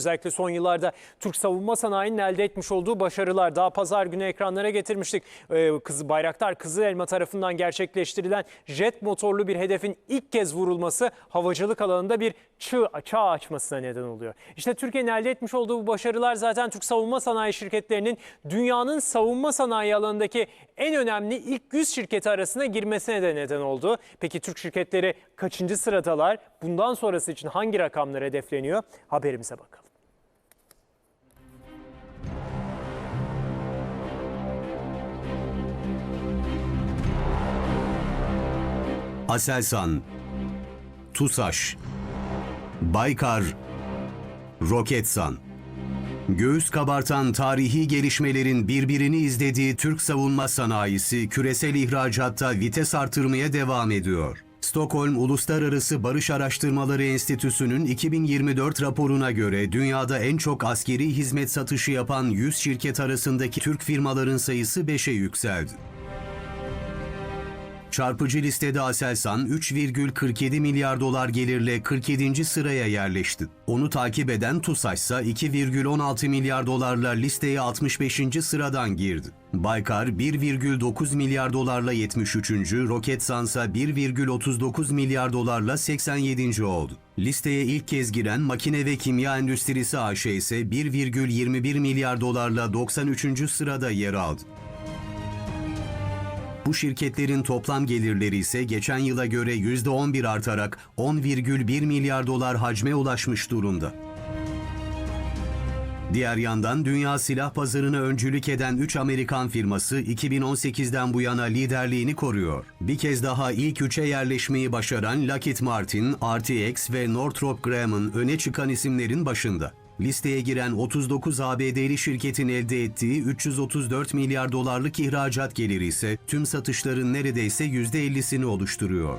Özellikle son yıllarda Türk savunma sanayinin elde etmiş olduğu başarılar. Daha pazar günü ekranlara getirmiştik. Ee, Kızı Bayraktar Kızıl Elma tarafından gerçekleştirilen jet motorlu bir hedefin ilk kez vurulması havacılık alanında bir çığ, çağ açmasına neden oluyor. İşte Türkiye'nin elde etmiş olduğu bu başarılar zaten Türk savunma sanayi şirketlerinin dünyanın savunma sanayi alanındaki en önemli ilk 100 şirketi arasına girmesine de neden oldu. Peki Türk şirketleri kaçıncı sıradalar? Bundan sonrası için hangi rakamlar hedefleniyor? Haberimize bakalım. Aselsan, TUSAŞ, Baykar, Roketsan. Göğüs kabartan tarihi gelişmelerin birbirini izlediği Türk savunma sanayisi küresel ihracatta vites artırmaya devam ediyor. Stockholm Uluslararası Barış Araştırmaları Enstitüsü'nün 2024 raporuna göre dünyada en çok askeri hizmet satışı yapan 100 şirket arasındaki Türk firmaların sayısı 5'e yükseldi. Çarpıcı listede Aselsan 3,47 milyar dolar gelirle 47. sıraya yerleşti. Onu takip eden TUSAŞ ise 2,16 milyar dolarla listeye 65. sıradan girdi. Baykar 1,9 milyar dolarla 73. Roketsan ise 1,39 milyar dolarla 87. oldu. Listeye ilk kez giren Makine ve Kimya Endüstrisi AŞ ise 1,21 milyar dolarla 93. sırada yer aldı. Bu şirketlerin toplam gelirleri ise geçen yıla göre %11 artarak 10,1 milyar dolar hacme ulaşmış durumda. Diğer yandan dünya silah pazarına öncülük eden 3 Amerikan firması 2018'den bu yana liderliğini koruyor. Bir kez daha ilk üçe yerleşmeyi başaran Lockheed Martin, RTX ve Northrop Grumman öne çıkan isimlerin başında. Listeye giren 39 ABD'li şirketin elde ettiği 334 milyar dolarlık ihracat geliri ise tüm satışların neredeyse %50'sini oluşturuyor.